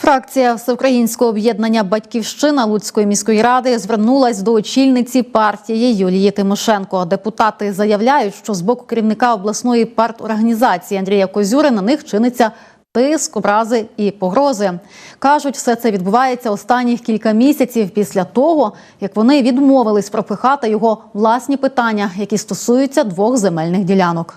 Фракція Всеукраїнського об'єднання Батьківщина Луцької міської ради звернулась до очільниці партії Юлії Тимошенко. Депутати заявляють, що з боку керівника обласної парторганізації Андрія Козюри на них чиниться тиск, образи і погрози. кажуть, все це відбувається останніх кілька місяців після того, як вони відмовились пропихати його власні питання, які стосуються двох земельних ділянок.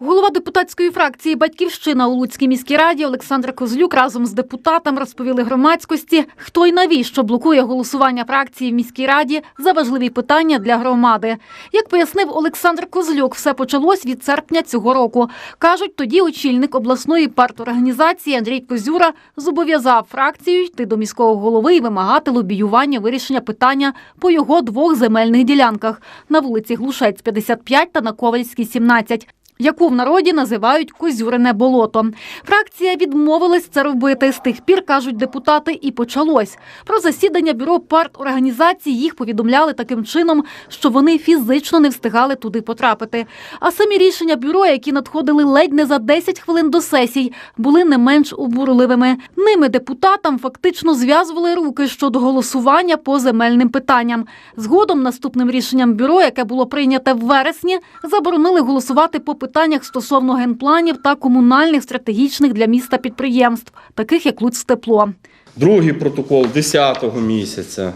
Голова депутатської фракції Батьківщина у Луцькій міській раді Олександр Козлюк разом з депутатом розповіли громадськості, хто й навіщо блокує голосування фракції в міській раді за важливі питання для громади. Як пояснив Олександр Козлюк, все почалось від серпня цього року. кажуть, тоді очільник обласної парторганізації Андрій Козюра зобов'язав фракцію йти до міського голови і вимагати лобіювання вирішення питання по його двох земельних ділянках на вулиці Глушець 55 та на Ковальській 17 яку в народі називають козюрине болото. Фракція відмовилась це робити. З тих пір кажуть депутати, і почалось. Про засідання бюро парторганізації їх повідомляли таким чином, що вони фізично не встигали туди потрапити. А самі рішення бюро, які надходили ледь не за 10 хвилин до сесій, були не менш обурливими. Ними депутатам фактично зв'язували руки щодо голосування по земельним питанням. Згодом наступним рішенням бюро, яке було прийняте в вересні, заборонили голосувати по питаннях стосовно генпланів та комунальних стратегічних для міста підприємств, таких як Луцтепло. Другий протокол 10-го місяця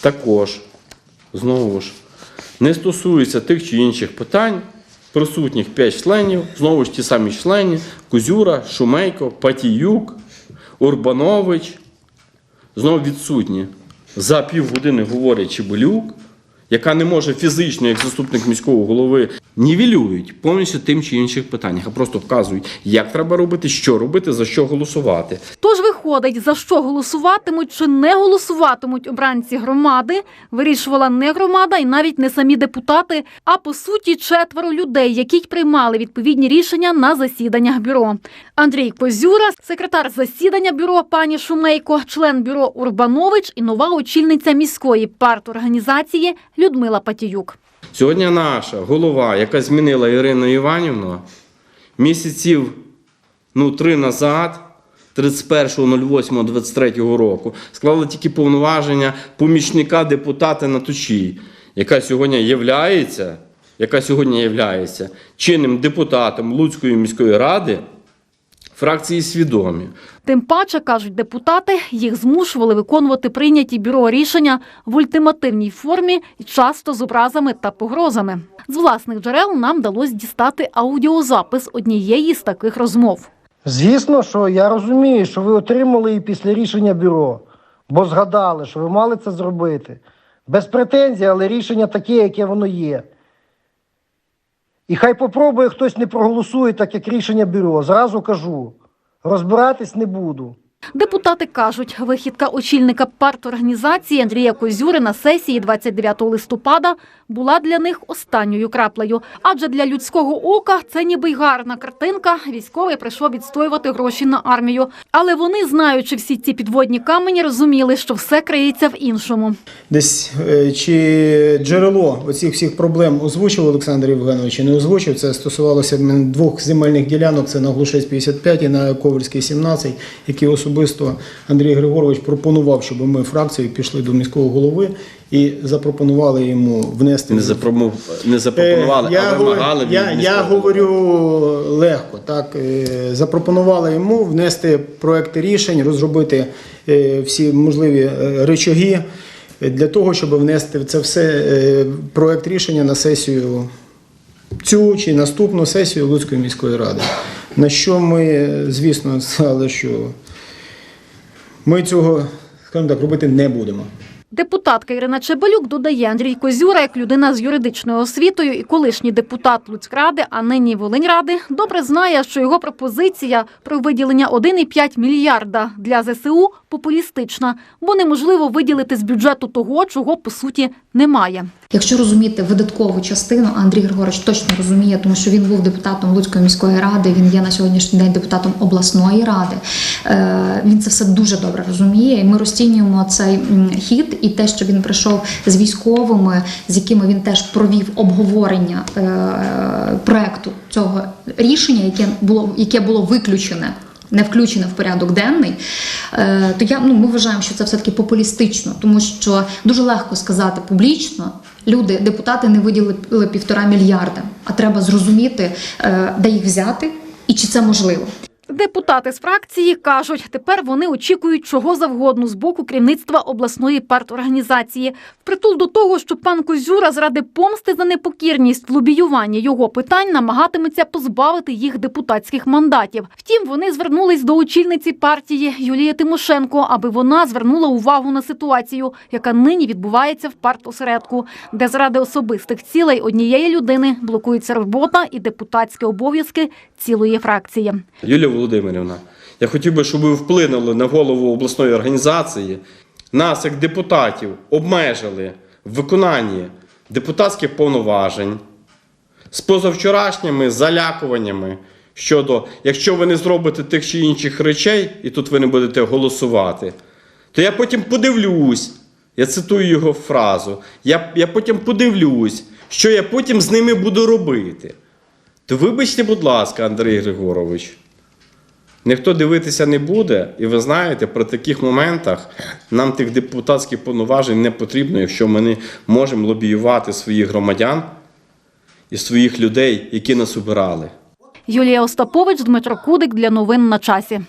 також, знову ж, не стосується тих чи інших питань. Присутніх 5 членів, знову ж ті самі члені: Кузюра, Шумейко, Патіюк, Урбанович. Знову відсутні. За півгодини говорять Чеболюк, яка не може фізично, як заступник міського голови, нівелюють повністю тим чи інших питаннях, а просто вказують, як треба робити, що робити, за що голосувати. Тож виходить, за що голосуватимуть чи не голосуватимуть обранці громади, вирішувала не громада і навіть не самі депутати, а по суті четверо людей, які приймали відповідні рішення на засіданнях бюро. Андрій Козюра, секретар засідання бюро пані Шумейко, член бюро Урбанович і нова очільниця міської парторганізації Людмила Патіюк. Сьогодні наша голова, яка змінила Ірину Іванівну, місяців ну, три назад, 31.08.23 року, склала тільки повноваження помічника депутата на точі, яка сьогодні являється, яка сьогодні являється чинним депутатом Луцької міської ради, фракції свідомі. Тим паче, кажуть депутати, їх змушували виконувати прийняті бюро рішення в ультимативній формі і часто з образами та погрозами. З власних джерел нам вдалося дістати аудіозапис однієї з таких розмов. Звісно, що я розумію, що ви отримали її після рішення бюро, бо згадали, що ви мали це зробити. Без претензій, але рішення таке, яке воно є. І хай попробує хтось не проголосує, так як рішення бюро. Зразу кажу, розбиратись не буду. Депутати кажуть, вихідка очільника парторганізації Андрія Козюри на сесії 29 листопада була для них останньою краплею. Адже для людського ока це ніби й гарна картинка. Військовий прийшов відстоювати гроші на армію. Але вони, знаючи всі ці підводні камені, розуміли, що все криється в іншому. Десь е, чи джерело оцих всіх проблем озвучив Олександр Євгенович, не озвучив. Це стосувалося двох земельних ділянок: це на Глушець 55 і на Ковальській 17, які особисто Андрій Григорович пропонував, щоб ми фракцією пішли до міського голови і запропонували йому внести Не, запропонували, не запропонували, Е, я, а вимагали я, я говорю легко. Так Е, запропонували йому внести проекти рішень, розробити е, всі можливі речаги для того, щоб внести це все проект рішення на сесію цю чи наступну сесію Луцької міської ради. На що ми, звісно, сказали, що ми цього, скажімо так, робити не будемо. Депутатка Ірина Чебалюк додає, Андрій Козюра, як людина з юридичною освітою і колишній депутат Луцькради, а нині Волиньради, добре знає, що його пропозиція про виділення 1,5 мільярда для ЗСУ популістична, бо неможливо виділити з бюджету того, чого по суті немає. Якщо розуміти видаткову частину, Андрій Григорович точно розуміє, тому що він був депутатом Луцької міської ради, він є на сьогоднішній день депутатом обласної ради. Е, Він це все дуже добре розуміє. І ми розцінюємо цей хід і те, що він прийшов з військовими, з якими він теж провів обговорення е, проекту цього рішення, яке було яке було виключене. Не включене в порядок денний, е, то я ну ми вважаємо, що це все таки популістично, тому що дуже легко сказати публічно. Люди, депутати не виділили півтора мільярда, а треба зрозуміти, е, де їх взяти і чи це можливо. Депутати з фракції кажуть, тепер вони очікують чого завгодно з боку керівництва обласної парторганізації. Впритул до того, що пан Козюра заради помсти за непокірність в лобіюванні його питань намагатиметься позбавити їх депутатських мандатів. Втім, вони звернулись до очільниці партії Юлії Тимошенко, аби вона звернула увагу на ситуацію, яка нині відбувається в партосередку, де заради особистих цілей однієї людини блокується робота і депутатські обов'язки цілої фракції. Юлія Володимирівна, я хотів би, щоб ви вплинули на голову обласної організації. Нас, як депутатів, обмежили в виконанні депутатських повноважень з позавчорашніми залякуваннями щодо, якщо ви не зробите тих чи інших речей, і тут ви не будете голосувати, то я потім подивлюсь, я цитую його фразу, я, я потім подивлюсь, що я потім з ними буду робити. То вибачте, будь ласка, Андрій Григорович. Ніхто дивитися не буде, і ви знаєте, при таких моментах нам тих депутатських повноважень не потрібно, якщо ми не можемо лобіювати своїх громадян і своїх людей, які нас обирали. Юлія Остапович, Дмитро Кудик для новин на часі.